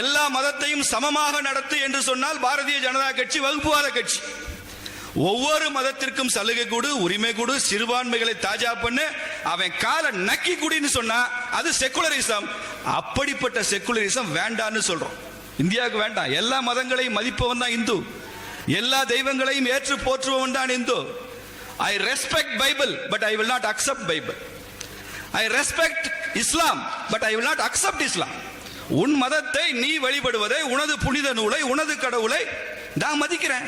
எல்லா மதத்தையும் சமமாக நடத்து என்று சொன்னால் பாரதிய ஜனதா கட்சி வகுப்புவாத கட்சி. ஒவ்வொரு மதத்திற்கும் சலுகை கொடு உரிமை கொடு சிறுபான்மைகளை தாஜா பண்ணு. அவன் காலை நக்கி குடின்னு சொன்னா அது செக்குலரிசம். அப்படிப்பட்ட செக்குலரிசம் வேண்டான்னு சொல்றோம். இந்தியாவுக்கு வேண்டாம். எல்லா மதங்களையும் மதிப்பவன் தான் இந்து. எல்லா தெய்வங்களையும் ஏற்று போற்றுபவன் தான் Hindu. I respect Bible but I will not accept Bible I respect Islam but I will not accept Islam உன் மதத்தை நீ வழிபடுவதை உனது புனித நூலை உனது கடவுளை நான் மதிக்கிறேன்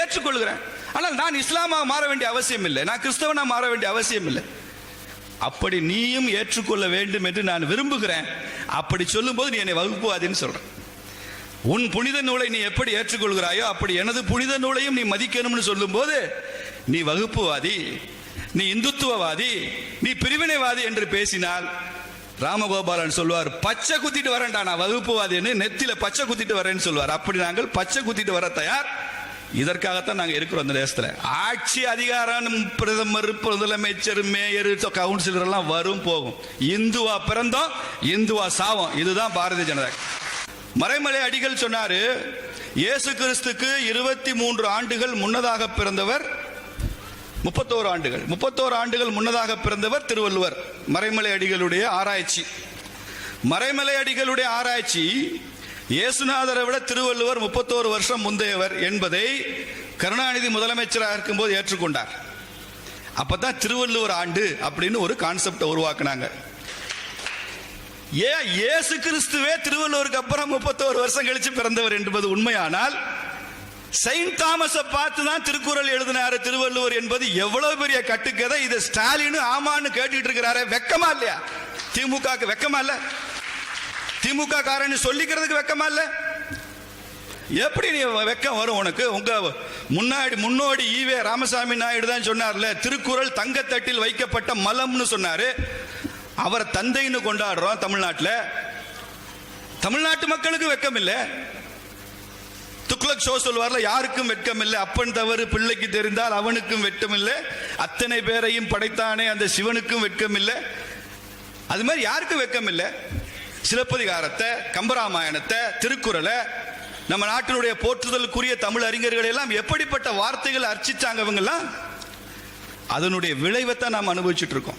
ஏற்றுக்கொள்கிறேன். ஆனால் நான் இஸ்லாமாக மாற வேண்டிய அவசியம் இல்லை. நான் கிறிஸ்தவனாக மாற வேண்டிய அவசியம் இல்லை. அப்படி நீயும் ஏற்றுக்கொள்ள வேண்டும் என்று நான் விரும்புகிறேன். அப்படி சொல்லும்போது நீ என்னை வகுப்புவாதின்னு சொல்கிறேன் உன் புனித நூலை நீ எப்படி ஏற்றுக்கொள்கிறாயோ அப்படி எனது புனித நூலையும் நீ மதிக்கணும்னு சொல்லும்போது நீ வகுப்புவாதி நீ இந்துத்துவவாதி நீ பிரிவினைவாதி என்று பேசினால் ராமகோபாலன் சொல்வார் பச்சை குத்திட்டு வரேன்டா நான் வகுப்புவாதின்னு நெத்தில பச்சை குத்திட்டு வரேன்னு சொல்வார் அப்படி நாங்கள் பச்சை குத்திட்டு வர தயார். இதற்காகத்தான் நாங்கள் இருக்கிறோம் அந்த தேசத்தில். ஆட்சி அதிகாரம் பிரதமர் முதலமைச்சர் மேயர் கவுன்சிலர் எல்லாம் வரும் போகும். இந்துவா பிறந்தோம் இந்துவா சாவோம். இதுதான் பாரதிய ஜனதா. மறைமலை அடிகள் சொன்னாரு இயேசு கிறிஸ்துக்கு இருபத்தி மூன்று ஆண்டுகள் முன்னதாக பிறந்தவர் முப்பத்தோரு ஆண்டுகள். முப்பத்தோரு ஆண்டுகள் முன்னதாக பிறந்தவர் திருவள்ளுவர். மறைமலை அடிகளுடைய ஆராய்ச்சி. மறைமலை அடிகளுடைய ஆராய்ச்சி இயேசுநாதரை விட திருவள்ளுவர் முப்பத்தோரு வருஷம் முந்தையவர் என்பதை கருணாநிதி முதலமைச்சராக இருக்கும்போது ஏற்றுக்கொண்டார். அப்பதான் திருவள்ளுவர் ஆண்டு அப்படின்னு ஒரு கான்செப்டை உருவாக்குனாங்க. ஏன் இயேசு கிறிஸ்துவே திருவள்ளுவருக்கு அப்புறம் முப்பத்தோரு வருஷம் கழிச்சு பிறந்தவர் என்பது உண்மையானால் செயின்ட் தாமஸை பார்த்து தான் திருக்குறள் எழுதினாரு திருவள்ளுவர் என்பது எவ்வளவு பெரிய கட்டுக்கதை. இது ஸ்டாலின் ஆமான்னு கேட்டுட்டு இருக்கிறாரு. வெக்கமா இல்லையா? திமுகக்கு வெக்கமா இல்ல? திமுக காரன் சொல்லிக்கிறதுக்கு வெக்கமா இல்ல? எப்படி நீ வெக்கம் வரும் உனக்கு? உங்க முன்னாடி முன்னோடி ஈவே ராமசாமி நாயுடு தான் சொன்னார்ல திருக்குறள் தங்கத்தட்டில் வைக்கப்பட்ட மலம்னு சொன்னாரு. அவர் தந்தைன்னு கொண்டாடுறோம் தமிழ்நாட்டில். தமிழ்நாட்டு மக்களுக்கு வெக்கம் இல்லை துக்ளக் ஷோ சொல்வார்ல யாருக்கும் வெட்கம் இல்லை அப்பன் தவறு பிள்ளைக்கு தெரிந்தால் அவனுக்கும் வெட்கம் இல்லை அத்தனை பேரையும் படைத்தானே அந்த சிவனுக்கும் வெட்கம் இல்லை அது மாதிரி யாருக்கும் வெட்கம் இல்லை சிலப்பதிகாரத்தை கம்பராமாயணத்தை திருக்குறளை நம்ம நாட்டினுடைய போற்றுதலுக்குரிய தமிழ் அறிஞர்கள் எல்லாம் எப்படிப்பட்ட வார்த்தைகள் அர்ச்சிச்சாங்க இவங்கெல்லாம்? அதனுடைய விளைவைத்தான் நாம் அனுபவிச்சுட்டு இருக்கோம்.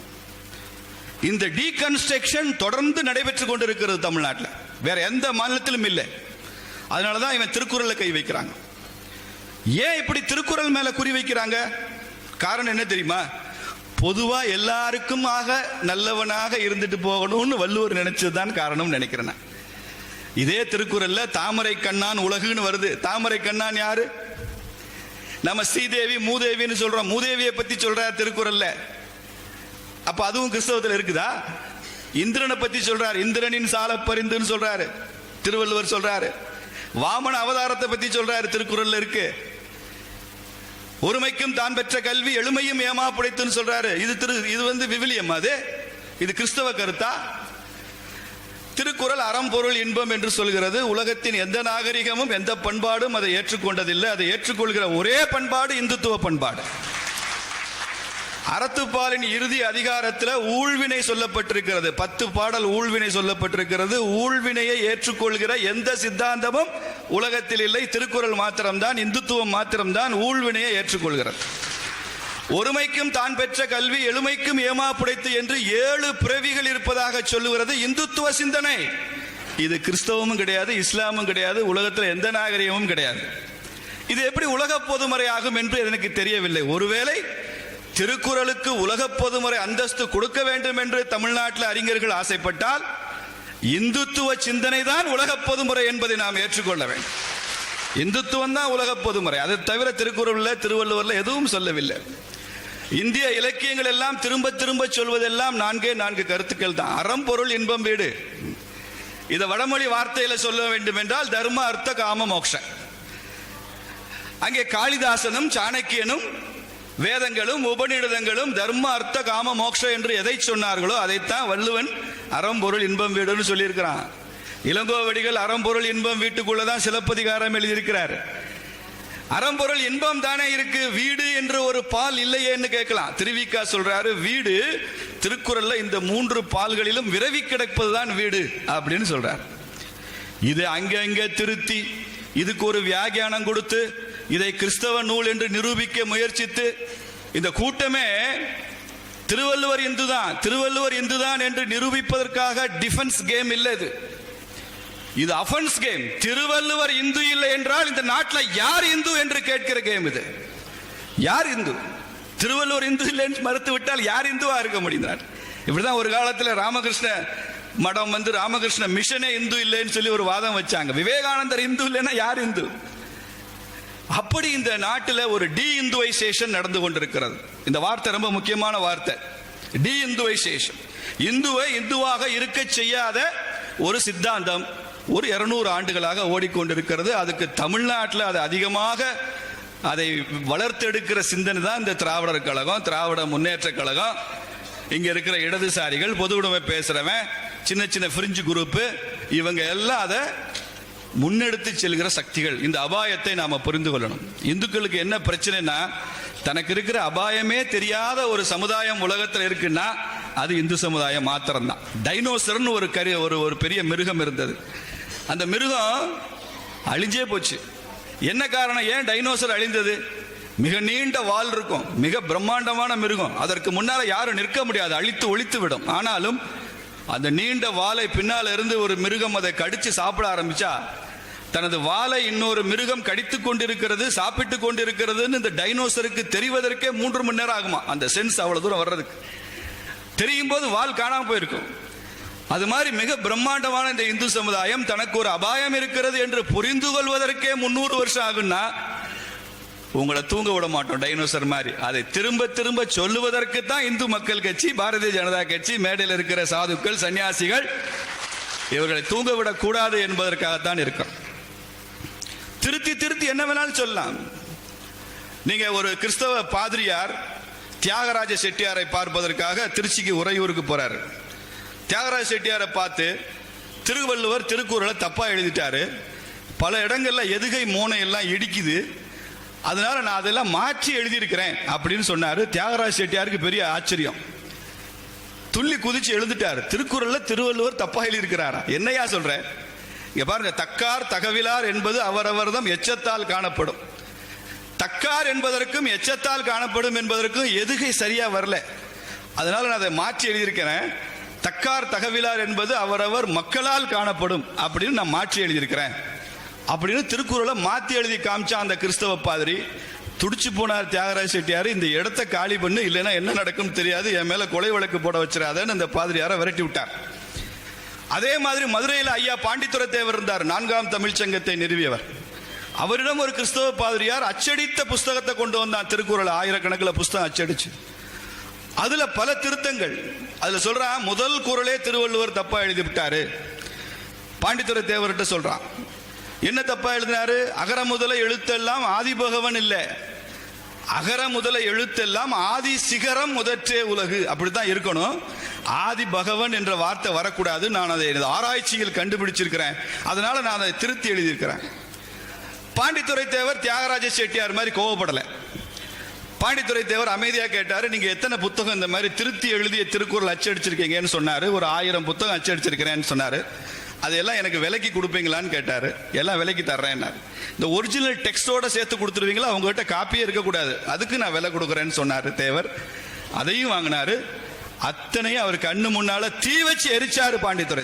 இந்த டீகன்ஸ்ட்ரக்ஷன் தொடர்ந்து நடைபெற்று கொண்டிருக்கிறது தமிழ்நாட்டில். வேற எந்த மாநிலத்திலும் இல்லை. அதனால தான் இவன் திருக்குறளை கை வைக்கிறாங்க. ஏன் இப்படி திருக்குறள் மேலே குறி வைக்கிறாங்க? காரணம் என்ன தெரியுமா? பொதுவாக எல்லாருக்கும் ஆக நல்லவனாக இருந்துட்டு போகணும்னு வள்ளுவர் நினைச்சதுதான் காரணம் நினைக்கிறேன் நான். இதே திருக்குறளில் தாமரை கண்ணான் உலகுன்னு வருது. தாமரை கண்ணான் யாரு? நம்ம ஸ்ரீதேவி மூதேவின்னு சொல்கிறோம் மூதேவியை பற்றி சொல்கிறார் திருக்குறளில். அப்போ அதுவும் கிறிஸ்தவத்தில் இருக்குதா? இந்திரனை பற்றி சொல்கிறார் இந்திரனின் சால பரிந்துன்னு சொல்கிறாரு திருவள்ளுவர் சொல்கிறாரு வாமன அவதாரத்தை பத்தி சொல்றாரு திருக்குறள்ல இருக்கு. ஒருமைக்கும் தான் பெற்ற கல்வி எளிமையும் ஏமா புடைத்துன்னு சொல்றாரு. இது திரு இது வந்து விவிலியம் அது. இது கிறிஸ்தவ கருத்தா? திருக்குறள் அறம்பொருள் இன்பம் என்று சொல்கிறது. உலகத்தின் எந்த நாகரிகமும் எந்த பண்பாடும் அதை ஏற்றுக்கொண்டதில்லை. அதை ஏற்றுக்கொள்கிற ஒரே பண்பாடு இந்துத்துவ பண்பாடு. அறத்துப்பாலின் இறுதி அதிகாரத்தில் ஊழ்வினை சொல்லப்பட்டிருக்கிறது. பத்து பாடல் ஊழ்வினை சொல்லப்பட்டிருக்கிறது. ஊழ்வினையை ஏற்றுக்கொள்கிற எந்த சித்தாந்தமும் உலகத்தில் இல்லை. திருக்குறள் மாத்திரம்தான் இந்துத்துவம் மாத்திரம்தான் ஊழ்வினையை ஏற்றுக்கொள்கிறது. ஒருமைக்கும் தான் பெற்ற கல்வி எளிமைக்கும் ஏமா புடைத்து என்று ஏழு பிறவிகள் இருப்பதாக சொல்லுகிறது இந்துத்துவ சிந்தனை. இது கிறிஸ்தவமும் கிடையாது இஸ்லாமும் கிடையாது உலகத்தில் எந்த நாகரிகமும் கிடையாது. இது எப்படி உலக பொதுமறையாகும் என்று எனக்கு தெரியவில்லை. ஒருவேளை திருக்குறளுக்கு உலக பொதுமுறை அந்தஸ்து கொடுக்க வேண்டும் என்று தமிழ்நாட்டில் அறிஞர்கள் ஆசைப்பட்டால் இந்துத்துவ சிந்தனை தான் உலக பொதுமுறை என்பதை நாம் ஏற்றுக்கொள்ள வேண்டும். இந்துத்துவம் தான் உலக பொதுமுறை. அதை தவிர திருக்குறளில் திருவள்ளுவர்ல எதுவும் சொல்லவில்லை. இந்திய இலக்கியங்கள் எல்லாம் திரும்ப திரும்ப சொல்வதெல்லாம் நான்கே நான்கு கருத்துக்கள் தான். அறம் பொருள் இன்பம் வீடு. இதை வடமொழி வார்த்தையில சொல்ல வேண்டும் என்றால் தர்ம அர்த்த காம மோக்ஷ. அங்கே காளிதாசனும் சாணக்கியனும் வேதங்களும் உபநிடதங்களும் தர்ம அர்த்த காம மோக்ஷ என்று எதை சொன்னார்களோ அதைத்தான் வள்ளுவன் அறம்பொருள் இன்பம் வீடுன்னு சொல்லியிருக்கிறான். இளங்கோவடிகள் அறம்பொருள் இன்பம் வீட்டுக்குள்ளதான் சிலப்பதிகாரம் எழுதியிருக்கிறார். அறம்பொருள் இன்பம் தானே இருக்கு? வீடு என்று ஒரு பால் இல்லையேன்னு கேட்கலாம். திருவிக்கா சொல்றாரு வீடு திருக்குறள்ல இந்த மூன்று பால்களிலும் விரவி கிடப்பதுதான் வீடு அப்படின்னு சொல்றார். இது அங்கங்க திருத்தி இதுக்கு ஒரு வியாகியானம் கொடுத்து இதை கிறிஸ்தவ நூல் என்று நிரூபிக்க முயற்சித்து இந்த கூட்டமே திருவள்ளுவர் இந்துதான் திருவள்ளுவர் இந்துதான் என்று நிரூபிப்பதற்காக டிஃபென்ஸ் கேம் இல்லை இது. இது அஃபென்ஸ் கேம் திருவள்ளுவர் இந்து இல்லை என்றால் இந்த நாட்டில் யார் இந்து என்று கேட்கிற கேம் இது. யார் இந்து? திருவள்ளுவர் இந்து இல்லைன்னு மறுத்து விட்டால் யார் இந்துவா இருக்க முடிந்தார் இப்படிதான் ஒரு காலத்தில் ராமகிருஷ்ண மடம் வந்து ராமகிருஷ்ண மிஷனே இந்து இல்லைன்னு சொல்லி ஒரு வாதம் வச்சாங்க. விவேகானந்தர் இந்து இல்லைன்னா யார் இந்து? அப்படி இந்த நாட்டில் ஒரு டி இந்துவைசேஷன் நடந்து கொண்டிருக்கிறது. இந்த வார்த்தை ரொம்ப முக்கியமான வார்த்தை. டி இந்துவைசேஷன் இந்துவை இந்துவாக இருக்க செய்யாத ஒரு சித்தாந்தம் ஒரு இருநூறு ஆண்டுகளாக ஓடிக்கொண்டிருக்கிறது. அதுக்கு தமிழ்நாட்டில் அது அதிகமாக அதை வளர்த்தெடுக்கிற சிந்தனை தான் இந்த திராவிடர் கழகம் திராவிட முன்னேற்ற கழகம். இங்க இருக்கிற இடதுசாரிகள் பொது உடைமை பேசுறவன் சின்ன சின்ன பிரிஞ்சு குரூப்பு இவங்க எல்லாம் அதை முன்னெடுத்து செல்கிற சக்திகள். இந்த அபாயத்தை நாம் புரிந்து கொள்ளணும். இந்துக்களுக்கு என்ன பிரச்சனைனா தனக்கு இருக்கிற அபாயமே தெரியாத ஒரு சமுதாயம் உலகத்தில் இருக்குன்னா அது இந்து சமுதாயம் மாத்திரம்தான். டைனோசர்னு ஒரு கரி ஒரு ஒரு பெரிய மிருகம் இருந்தது. அந்த மிருகம் அழிஞ்சே போச்சு. என்ன காரணம்? ஏன் டைனோசர் அழிந்தது? மிக நீண்ட வால் இருக்கும். மிக பிரம்மாண்டமான மிருகம். அதற்கு முன்னால யாரும் நிற்க முடியாது. அழித்து ஒழித்து விடும். ஆனாலும் அந்த நீண்ட வாலை பின்னால் இருந்து ஒரு மிருகம் அதை கடித்து சாப்பிட ஆரம்பிச்சா தனது வாலை இன்னொரு மிருகம் கடித்து கொண்டிருக்கிறது சாப்பிட்டு கொண்டிருக்கிறதுன்னு இந்த டைனோசருக்கு தெரிவதற்கே மூன்று மணி நேரம் ஆகுமா? அந்த சென்ஸ் அவ்வளவு தூரம் வர்றதுக்கு. தெரியும் போது வால் காணாமல் போயிருக்கும். அது மாதிரி மிக பிரம்மாண்டமான இந்த இந்து சமுதாயம் தனக்கு ஒரு அபாயம் இருக்கிறது என்று புரிந்து கொள்வதற்கே முன்னூறு வருஷம் ஆகுன்னா உங்களை தூங்க விட மாட்டோம் டைனோசர் மாதிரி. அதை திரும்ப திரும்ப சொல்லுவதற்கு தான் இந்து மக்கள் கட்சி பாரதிய ஜனதா கட்சி மேடையில் இருக்கிற சாதுக்கள் சன்னியாசிகள் இவர்களை தூங்க விடக்கூடாது என்பதற்காகத்தான் இருக்கும். திருத்தி திருத்தி என்ன வேணாலும் சொல்லலாம். நீங்க ஒரு கிறிஸ்தவ பாதிரியார் தியாகராஜ செட்டியாரை பார்ப்பதற்காக திருச்சிக்கு உறையூருக்கு போறாரு. தியாகராஜ செட்டியாரை பார்த்து திருவள்ளுவர் திருக்குறளை தப்பா எழுதிட்டாரு. பல இடங்கள்ல எதுகை மோனை எல்லாம் இடிக்குது. அதனால நான் அதெல்லாம் மாற்றி எழுதியிருக்கிறேன் அப்படின்னு சொன்னாரு தியாகராஜ செட்டியாருக்கு பெரிய ஆச்சரியம். துள்ளி குதிச்சு எழுதிட்டாரு. திருக்குறள்ல திருவள்ளுவர் தப்பா எழுதியிருக்கிறாரா? என்னையா சொல்றேன் இங்கே பாருங்க தக்கார் தகவிலார் என்பது அவரவர்தம் எச்சத்தால் காணப்படும். தக்கார் என்பதற்கும் எச்சத்தால் காணப்படும் என்பதற்கும் எதுகை சரியாக வரல. அதனால் நான் அதை மாற்றி எழுதியிருக்கிறேன். தக்கார் தகவிலார் என்பது அவரவர் மக்களால் காணப்படும் அப்படின்னு நான் மாற்றி எழுதியிருக்கிறேன். அப்படின்னு திருக்குறளை மாற்றி எழுதி காமிச்சா அந்த கிறிஸ்தவ பாதிரி துடிச்சு போனார் தியாகராஜ செட்டியார் இந்த இடத்த காலி பண்ணு இல்லைன்னா என்ன நடக்கும் தெரியாது என் மேலே கொலை வழக்கு போட வச்சிடாதேன்னு அந்த பாதிரியாரை விரட்டி விட்டார். அதே மாதிரி மதுரையில் ஐயா பாண்டித்துர தேவர் இருந்தார் நான்காம் தமிழ்ச் சங்கத்தை நிறுவியவர். அவரிடம் ஒரு கிறிஸ்தவ பாதிரியார் அச்சடித்த புஸ்தகத்தை கொண்டு வந்தான். திருக்குறள் ஆயிரக்கணக்கில் புஸ்தகம் அச்சடிச்சு. அதுல பல திருத்தங்கள். அதுல சொல்றான் முதல் குரலே திருவள்ளுவர் தப்பா எழுதி விட்டாரு பாண்டித்துரை தேவர்கிட்ட சொல்றான். என்ன தப்பா எழுதினாரு? அகர முதல எழுத்தெல்லாம் ஆதிபகவன் இல்லை. அகர முதல எழுத்தெல்லாம் ஆதி சிகரம் முதற்றே உலகு. அப்படித்தான் இருக்கணும். ஆதி பகவன் என்ற வார்த்தை வரக்கூடாது. நான் அதை எனது ஆராய்ச்சியில் கண்டுபிடிச்சிருக்கிறேன். அதனால நான் அதை திருத்தி எழுதியிருக்கிறேன். பாண்டித்துறை தேவர் தியாகராஜ செட்டியார் மாதிரி கோவப்படலை. பாண்டித்துறை தேவர் அமைதியாக கேட்டார் நீங்கள் எத்தனை புத்தகம் இந்த மாதிரி திருத்தி எழுதிய திருக்குறள் அச்சடிச்சிருக்கீங்கன்னு சொன்னார். ஒரு ஆயிரம் புத்தகம் அச்சடிச்சிருக்கிறேன்னு சொன்னார். அதையெல்லாம் எனக்கு விலைக்கு கொடுப்பீங்களான்னு கேட்டார். எல்லாம் விலைக்கு தர்றேன்னாரு. இந்த ஒரிஜினல் டெக்ஸ்டோட சேர்த்து கொடுத்துருவீங்களா? அவங்ககிட்ட காப்பியே இருக்கக்கூடாது. அதுக்கு நான் விலை கொடுக்குறேன்னு சொன்னார் தேவர். அதையும் வாங்கினார். அத்தனையும் அவர் கண்ணு முன்னால தீ வச்சு எரிச்சாரு பாண்டித்துரை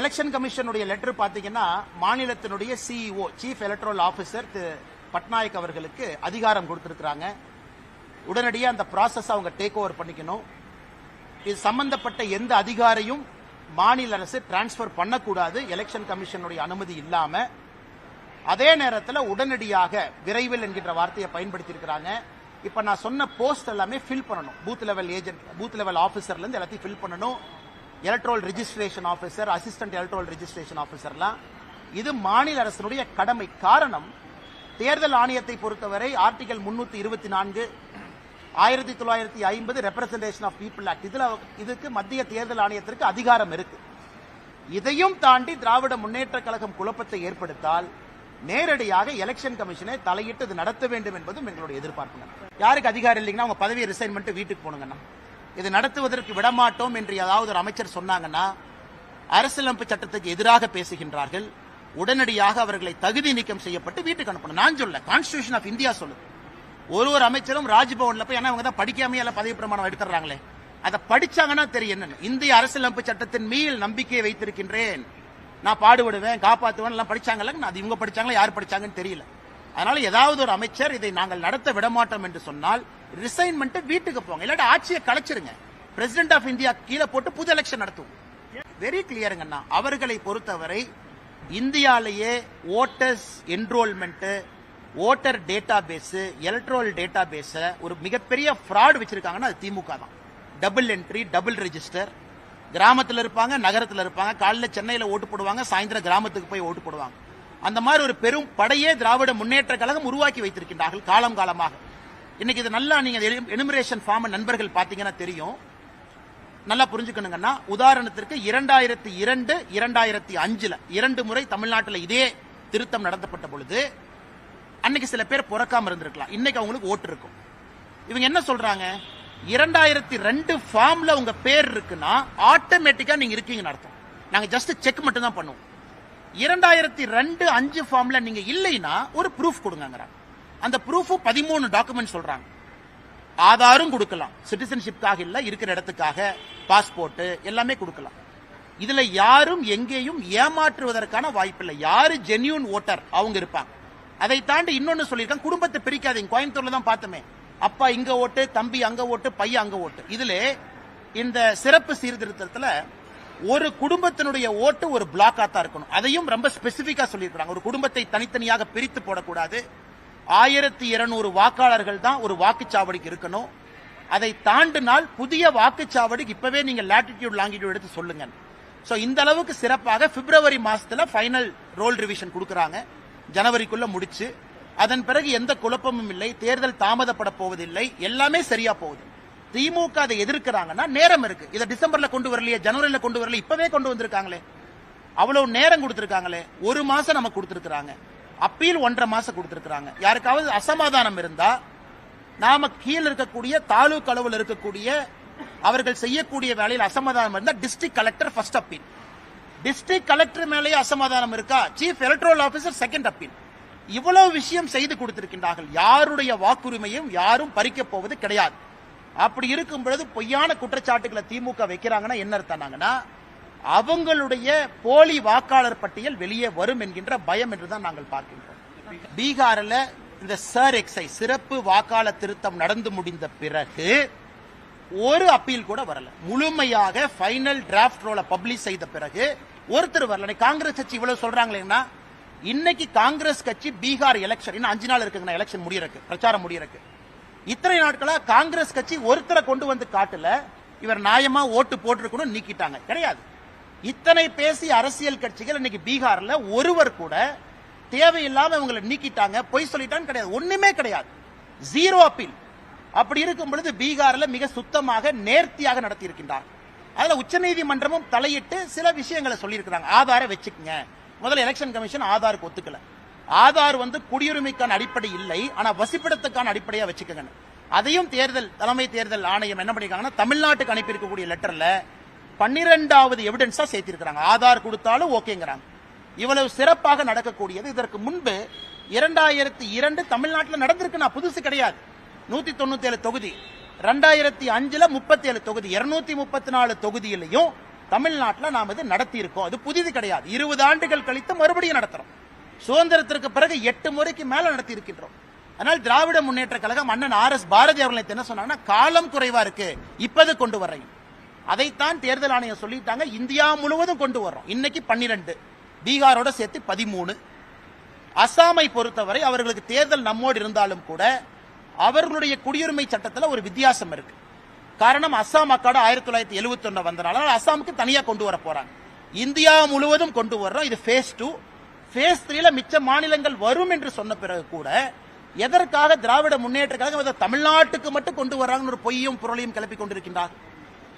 எலெக்ஷன் கமிஷனுடைய லெட்டர் பாத்தீங்கன்னா மாநிலத்தினுடைய CEO chief electoral officer Thiru Patnaik அவர்களுக்கு அதிகாரம் கொடுத்திருக்கிறாங்க. உடனடியாக அந்த ப்ராசஸ் அவங்க டேக் ஓவர் பண்ணிக்கணும். இது சம்பந்தப்பட்ட எந்த அதிகாரியும் மாநில அரசு டிரான்ஸ்பர் பண்ணக்கூடாது. எலெக்ஷன் கமிஷனுடைய அனுமதி இல்லாமல் அதே நேரத்தில் உடனடியாக விரைவில் என்கின்ற வார்த்தையை பயன்படுத்தியிருக்கிறாங்க. இப்போ நான் சொன்ன போஸ்ட் எல்லாமே ஃபில் பண்ணணும். Booth level agent booth level ஆஃபீஸர்லேருந்து எல்லாத்தையும் ஃபில் பண்ணணும். Electoral registration officer assistant electoral registration ஆஃபீஸர்லாம் இது மாநில அரசினுடைய கடமை. காரணம் தேர்தல் ஆணையத்தை பொறுத்தவரை ஆர்டிகல் முன்னூத்தி இருபத்தி நான்கு ஆயிரத்தி தொள்ளாயிரத்தி ஐம்பது ரெப்ரசன்டேஷன் ஆஃப் பீப்புள் ஆக்ட் இதுல இதுக்கு மத்திய தேர்தல் ஆணையத்திற்கு அதிகாரம் இருக்கு. இதையும் தாண்டி திராவிட முன்னேற்ற கழகம் குழப்பத்தை ஏற்படுத்தால் நேரடியாக எலெக்ஷன் கமிஷனை தலையிட்டு இது நடத்த வேண்டும் என்பதும் எங்களுடைய எதிர்பார்ப்பு. யாருக்கு அதிகாரம் இல்லைங்கன்னா அவங்க பதவியை ரிசைன் பண்ணிட்டு வீட்டுக்கு போனுங்கண்ணா இது நடத்துவதற்கு விடமாட்டோம் என்று ஏதாவது ஒரு அமைச்சர் சொன்னாங்கன்னா அரசியலமைப்பு சட்டத்துக்கு எதிராக பேசுகின்றார்கள். உடனடியாக அவர்களை தகுதி நீக்கம் செய்யப்பட்டு வீட்டுக்கு அனுப்பணும். நான் சொல்ல கான்ஸ்டிடியூஷன் ஆஃப் இந்தியா சொல்லுது ஒரு ஒரு அமைச்சரும் ராஜ்பவன்ல போய் ஏன்னா அவங்க தான் படிக்காமே எல்லாம் பதவி பிரமாணம் எடுத்துறாங்களே அதை படிச்சாங்கன்னா தெரியும் என்னன்னு. இந்திய அரசியலமைப்பு சட்டத்தின் மீள் நம்பிக்கையை வைத்திருக்கின்றேன். நான் பாடுபடுவேன் காப்பாற்றுவேன் எல்லாம் படிச்சாங்கல்ல அது இவங்க படிச்சாங்களா யார் படிச்சாங்கன்னு தெரியல. அதனால ஏதாவது ஒரு அமைச்சர் இதை நாங்கள் நடத்த விடமாட்டோம் என்று சொன்னால் ரிசைன்மெண்ட் வீட்டுக்கு போங்க. இல்லாட்டி ஆட்சியை கலைச்சிருங்க. பிரசிடென்ட் ஆஃப் இந்தியா கீழே போட்டு புது எலெக்ஷன் நடத்துவோம். வெரி கிளியருங்கண்ணா அவர்களை பொறுத்தவரை இந்தியாலேயே voters enrolment voter database electoral data பேஸ ஒரு மிகப்பெரிய ஃப்ராட் வச்சிருக்காங்கன்னா அது திமுக தான். டபுள் என்ட்ரி டபுள் ரெஜிஸ்டர் கிராமத்தில் இருப்பாங்க நகரத்தில் இருப்பாங்க காலையில் சென்னையில் ஓட்டு போடுவாங்க சாயந்தரம் கிராமத்துக்கு போய் ஓட்டு போடுவாங்க. அந்த மாதிரி ஒரு பெரும் படையே திராவிட முன்னேற்ற கழகம் உருவாக்கி வைத்திருக்கின்றார்கள் காலம் காலமாக. இன்னைக்கு இது நல்லா நீங்க எனுமரேஷன் ஃபார்ம் நண்பர்கள் பாத்தீங்கன்னா தெரியும். நல்லா புரிஞ்சுக்கணுங்கன்னா உதாரணத்திற்கு இரண்டாயிரத்தி இரண்டு இரண்டாயிரத்தி அஞ்சுல இரண்டு முறை தமிழ்நாட்டில் இதே திருத்தம் நடத்தப்பட்ட பொழுது அன்னைக்கு சில பேர் பிறக்காம இருந்திருக்கலாம். இன்னைக்கு அவங்களுக்கு ஓட்டு இருக்கும். இவங்க என்ன சொல்றாங்க? இரண்டாயிரத்தி ரெண்டு ஃபார்ம்ல உங்க பேர் இருக்குன்னா ஆட்டோமேட்டிக்கா நீங்க இருக்கீங்கன்னு அர்த்தம். நாங்க ஜஸ்ட் செக் மட்டும் தான் பண்ணுவோம். இரண்டாயிரத்தி ரெண்டு அஞ்சு ஃபார்ம்ல நீங்க இல்லைன்னா ஒரு ப்ரூஃப் கொடுங்கிறாங்க அந்த ப்ரூஃப் பதிமூணு டாக்குமெண்ட் சொல்றாங்க. ஆதாரும் கொடுக்கலாம். சிட்டிசன்ஷிப்காக இல்ல இருக்கிற இடத்துக்காக பாஸ்போர்ட் எல்லாமே கொடுக்கலாம். இதுல யாரும் எங்கேயும் ஏமாற்றுவதற்கான வாய்ப்பில்லை யாரு ஜென்யூன் ஓட்டர் அவங்க இருப்பாங்க. அதை தாண்டி இன்னொன்னு சொல்லியிருக்காங்க குடும்பத்தை பிரிக்காதீங்க. கோயம்புத்தூர்ல தான் பார்த்தோமே. அப்பா இங்க ஓட்டு தம்பி அங்க ஓட்டு பையன் அங்க ஓட்டு. இதுல இந்த சிறப்பு சீர்திருத்தத்துல ஒரு குடும்பத்தினுடைய ஓட்டு ஒரு பிளாக்கா தான் இருக்கணும். அதையும் ரொம்ப ஸ்பெசிபிக்கா சொல்லியிருக்கிறாங்க. ஒரு குடும்பத்தை தனித்தனியாக பிரித்து போடக்கூடாது. ஆயிரத்தி இருநூறு வாக்காளர்கள் தான் ஒரு வாக்குச்சாவடிக்கு இருக்கணும். அதை தாண்டினால் புதிய வாக்குச்சாவடிக்கு இப்பவே நீங்க லாட்டிடியூட் லாங்கிடியூட் எடுத்து சொல்லுங்க. ஸோ இந்த அளவுக்கு சிறப்பாக பிப்ரவரி மாசத்துல ஃபைனல் ரோல் ரிவிஷன் கொடுக்குறாங்க. ஜனவரிக்குள்ள முடிச்சு. அதன் பிறகு எந்த குழப்பமும் இல்லை. தேர்தல் தாமதப்பட போவதில்லை. எல்லாமே சரியா போகுது. திமுக அதை எதிர்க்கிறாங்கன்னா நேரம் இருக்கு. இதை டிசம்பர்ல கொண்டு வரலையே ஜனவரியில கொண்டு வரல இப்பவே கொண்டு வந்திருக்காங்களே. அவ்வளவு நேரம் கொடுத்திருக்காங்களே. ஒரு மாசம் நமக்கு கொடுத்திருக்கிறாங்க. அப்பீல் ஒன்றரை மாசம் கொடுத்திருக்கிறாங்க. யாருக்காவது அசமாதானம் இருந்தா நாம கீழ இருக்கக்கூடிய தாலுக் அளவில் இருக்கக்கூடிய அவர்கள் செய்யக்கூடிய வேலையில் அசமாதானம் இருந்தா district collector first appeal district collector மேலேயே அசமாதானம் இருக்கா? Chief electoral officer second appeal இவ்வளவு விஷயம் செய்து கொடுத்திருக்கின்றார்கள். யாருடைய வாக்குரிமையும் யாரும் பறிக்கப் போவது கிடையாது. அப்படி இருக்கும் பொழுது பொய்யான குற்றச்சாட்டுகளை திமுக வைக்கிறாங்கன்னா என்ன அர்த்தம்னாங்கன்னா அவங்களுடைய போலி வாக்காளர் பட்டியல் வெளியே வரும் என்கின்ற பயம் என்றுதான் நாங்கள் பார்க்கின்றோம். பீகாரில் இந்த சர் எக்ஸைஸ் சிறப்பு வாக்காளர் திருத்தம் நடந்து முடிந்த பிறகு ஒரு அப்பீல் கூட வரல. முழுமையாக ஃபைனல் டிராஃப்ட் ரோல பப்ளிஷ் செய்த பிறகு ஒருத்தர் வரல. காங்கிரஸ் கட்சி இவ்வளவு சொல்றாங்களேன்னா இன்னைக்கு காங்கிரஸ் கட்சி பீகார் எலெக்ஷன் இன்னும் அஞ்சு நாள் இருக்குங்க எலெக்ஷன் முடியிருக்கு பிரச்சாரம் முடியிருக்கு இத்தனை நாட்களா காங்கிரஸ் கட்சி ஒருத்தரை கொண்டு வந்து காட்டல. இவர் நியாயமா ஓட்டு போட்டிருக்கணும் நீக்கிட்டாங்க. கிடையாது. இத்தனை பேசி அரசியல் கட்சிகள் இன்னைக்கு பீகார்ல ஒருவர் கூட தேவையில்லாம இவங்களை நீக்கிட்டாங்க. பொய் சொல்லிட்டான்னு கிடையாது. ஒண்ணுமே கிடையாது. ஜீரோ அப்பீல் அப்படி இருக்கும் பொழுது பீகார்ல மிக சுத்தமாக நேர்த்தியாக நடத்தி இருக்கின்றார் அதுல உச்சநீதிமன்றமும் தலையிட்டு சில விஷயங்களை சொல்லியிருக்கிறாங்க. ஆதார வச்சுக்கங்க. முதல்ல எலெக்ஷன் கமிஷன் ஆதாருக்கு ஒத்துக்கல. ஆதார் வந்து குடியுரிமைக்கான அடிப்படை இல்லை. ஆனா வசிப்பிடத்துக்கான அடிப்படையா வச்சுக்கோங்க. அதையும் தேர்தல் தலைமை தேர்தல் ஆணையம் என்ன பண்ணிருக்காங்கன்னா தமிழ்நாட்டுக்கு அனுப்பியிருக்கக்கூடிய லெட்டர்ல பன்னிரெண்டாவது எவிடன்ஸா சேர்த்திருக்கிறாங்க. ஆதார் கொடுத்தாலும் ஓகேங்கிறாங்க. இவ்வளவு சிறப்பாக நடக்கக்கூடியது. இதற்கு முன்பு இரண்டாயிரத்தி இரண்டு தமிழ்நாட்டில் நடந்திருக்கு. நான் புதுசு கிடையாது. நூத்தி தொண்ணூத்தி ஏழு தொகுதி. ரெண்டாயிரத்தி அஞ்சுல முப்பத்தி ஏழு தொகுதி. இருநூத்தி முப்பத்தி நாலு தொகுதியிலையும் தமிழ்நாட்டில் நாம் இது நடத்தி இருக்கோம் அது புதிது கிடையாது. இருபது ஆண்டுகள் கழித்து மறுபடியும் நடத்துறோம். சுதந்திரத்திற்கு பிறகு எட்டு முறைக்கு மேல நடத்தி இருக்கின்றோம் அதனால் திராவிட முன்னேற்ற கழகம் அண்ணன் ஆர் எஸ் பாரதி அவர்கள் என்ன சொன்னாங்கன்னா காலம் குறைவா இருக்கு இப்பது கொண்டு வரையும் அதைத்தான் தேர்தல் ஆணையம் சொல்லிட்டாங்க இந்தியா முழுவதும் கொண்டு வர்றோம். இன்னைக்கு பன்னிரெண்டு பீகாரோட சேர்த்து பதிமூணு. அசாமை பொறுத்தவரை அவர்களுக்கு தேர்தல் நம்மோடு இருந்தாலும் கூட அவர்களுடைய குடியுரிமை சட்டத்தில் ஒரு வித்தியாசம் இருக்கு. காரணம் அசாம் அக்காடு ஆயிரத்தி தொள்ளாயிரத்தி எழுபத்தி ஒன்னு வந்தனால அசாமுக்கு தனியாக கொண்டு வர போறாங்க. இந்தியா முழுவதும் கொண்டு வர்றோம். இது ஃபேஸ் டூ ஃபேஸ் த்ரீல மிச்ச மாநிலங்கள் வரும் என்று சொன்ன பிறகு கூட எதற்காக திராவிட முன்னேற்ற கழகம் தமிழ்நாட்டுக்கு மட்டும் கொண்டு வர்றாங்கன்னு ஒரு பொய்யும் புரளையும் கிளப்பி கொண்டிருக்கின்றார்